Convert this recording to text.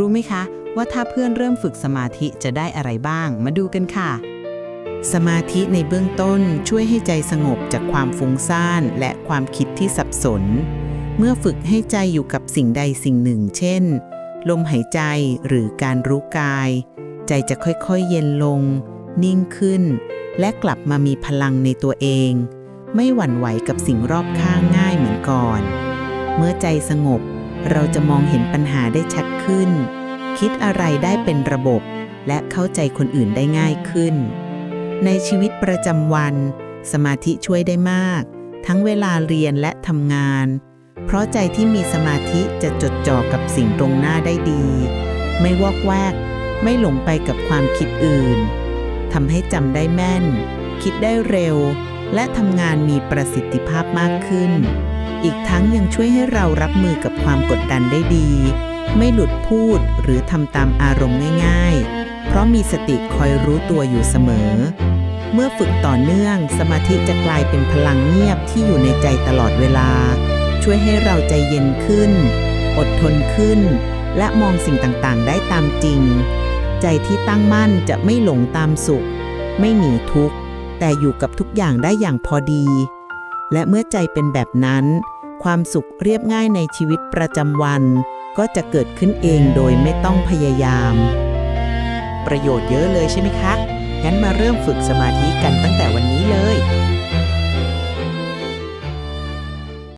รู้ไหมคะ ว่าถ้าเพื่อนเริ่มฝึกสมาธิจะได้อะไรบ้าง มาดูกันค่ะ สมาธิในเบื้องต้นช่วยให้ใจสงบจากความฟุ้งซ่านและความคิดที่สับสน เมื่อฝึกให้ใจอยู่กับสิ่งใดสิ่งหนึ่ง เช่น ลมหายใจหรือการรู้กาย ใจจะค่อยๆเย็นลง นิ่งขึ้น และกลับมามีพลังในตัวเอง ไม่หวั่นไหวกับสิ่งรอบข้างง่ายเหมือนก่อน เมื่อใจสงบ เราจะมองเห็นปัญหาได้ชัดขึ้น คิดอะไรได้เป็นระบบ และเข้าใจคนอื่นได้ง่ายขึ้น ในชีวิตประจำวัน สมาธิช่วยได้มาก ทั้งเวลาเรียนและทำงาน เพราะใจที่มีสมาธิจะจดจ่อกับสิ่งตรงหน้าได้ดี ไม่วอกแวก ไม่หลงไปกับความคิดอื่นทำให้จำได้แม่น คิดได้เร็ว และทำงานมีประสิทธิภาพมากขึ้น อีกทั้งยังช่วยให้เรารับมือกับความกดดันได้ดี ไม่หลุดพูดหรือทำตามอารมณ์ง่าย ๆ เพราะมีสติคอยรู้ตัวอยู่เสมอ เมื่อฝึกต่อเนื่อง สมาธิจะกลายเป็นพลังเงียบที่อยู่ในใจตลอดเวลา ช่วยให้เราใจเย็นขึ้น อดทนขึ้น และมองสิ่งต่างๆ ได้ตามจริง ใจที่ตั้งมั่นจะไม่หลงตามสุข ไม่หนีทุกข์แต่อยู่กับทุกอย่างได้อย่างพอดี และเมื่อใจเป็นแบบนั้น ความสุขเรียบง่ายในชีวิตประจำวัน ก็จะเกิดขึ้นเองโดยไม่ต้องพยายาม ประโยชน์เยอะเลยใช่ไหมคะ งั้นมาเริ่มฝึกสมาธิกันตั้งแต่วันนี้เลย